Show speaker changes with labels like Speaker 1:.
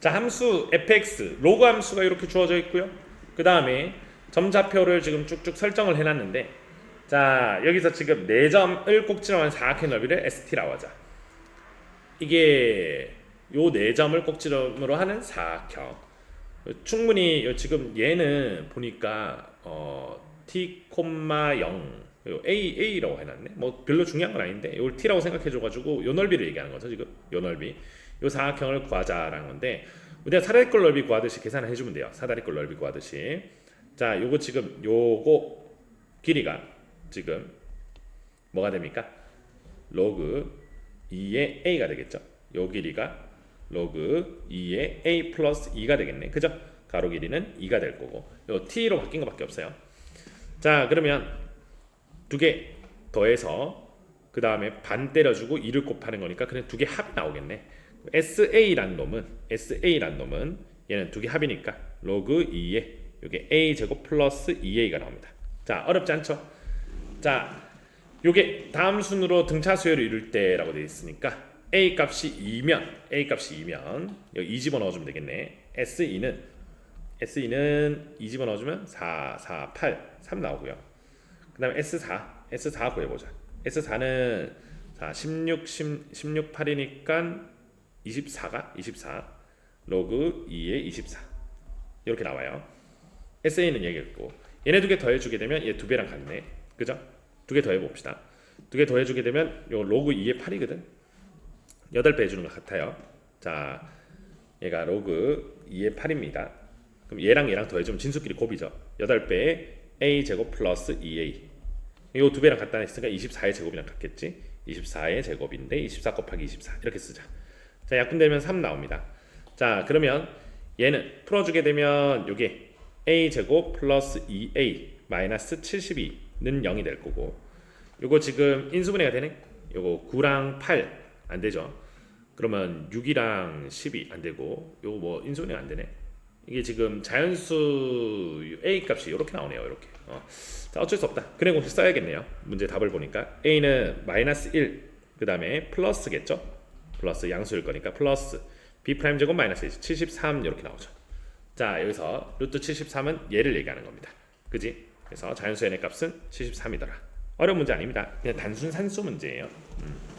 Speaker 1: 자 함수 fx 로그 함수가 이렇게 주어져 있고요. 그 다음에 점좌표를 지금 쭉쭉 설정을 해놨는데 자 여기서 지금 4점을 꼭지점한 사각형 넓이를 st라고 하자. 이게 요 4점을 꼭지점으로 하는 사각형. 충분히 요 지금 얘는 보니까 어 t, 0요 a a라고 해놨네. 뭐 별로 중요한 건 아닌데 이걸 t라고 생각해줘가지고 요 넓이를 얘기하는 거죠 지금 요 넓이. 요 사각형을 구하자라는 건데 우리가 사다리꼴 넓이 구하듯이 계산을 해주면 돼요. 사다리꼴 넓이 구하듯이. 자, 요거 지금 요거 길이가 지금 뭐가 됩니까? 로그 2의 a가 되겠죠. 요 길이가 로그 2의 a 플러스 2가 되겠네. 그죠? 가로 길이는 2가 될 거고 요 t로 바뀐 것밖에 없어요. 자, 그러면 두 개 더해서 그 다음에 반 때려주고 2를 곱하는 거니까 그냥 두 개 합이 나오겠네. SA란 놈은 SA란 놈은 얘는 두 개 합이니까 로그 2에 요게 A 제곱 플러스 2A가 나옵니다. 자 어렵지 않죠? 자 요게 다음 순으로 등차 수열을 이룰 때라고 되어 있으니까 A 값이 2면 A 값이 2면 여기 2 집어 넣어주면 되겠네. SE는 SE는 2 집어 넣어주면 4, 4, 8, 3 나오고요. 그 다음에 S4 S4 구해보자. S4는 자 16, 10, 16, 8이니까 24가 24 로그 2의 24 이렇게 나와요. SA는 얘기했고 얘네 두 개 더해주게 되면 얘 두 배랑 같네. 그죠? 두 개 더해봅시다. 두 개 더해주게 되면 요 로그 2의 8이거든. 8배 해주는 것 같아요. 자 얘가 로그 2의 8입니다. 그럼 얘랑 얘랑 더해주면 진수끼리 곱이죠. 8배에 a 제곱 플러스 2a 요 두 배랑 같다 했으니까 24의 제곱이랑 같겠지. 24의 제곱인데 24 곱하기 24 이렇게 쓰자. 자, 약분되면 3 나옵니다. 자, 그러면 얘는 풀어주게 되면 요게 a 제곱 플러스 2a 마이너스 72는 0이 될 거고 요거 지금 인수분해가 되네? 요거 9랑 8 안 되죠? 그러면 6이랑 12 안 되고 요거 뭐 인수분해가 안 되네? 이게 지금 자연수 a 값이 이렇게 나오네요. 이렇게. 어. 자, 어쩔 수 없다. 그래 공식 써야겠네요. 문제 답을 보니까 a는 마이너스 1, 그 다음에 플러스겠죠? 플러스 양수일 거니까 플러스 b 프라임 제곱 마이너스 1, 73 이렇게 나오죠. 자, 여기서 루트 73은 얘를 얘기하는 겁니다. 그지? 그래서 자연수의 값은 73이더라. 어려운 문제 아닙니다. 그냥 단순 산수 문제예요. 음.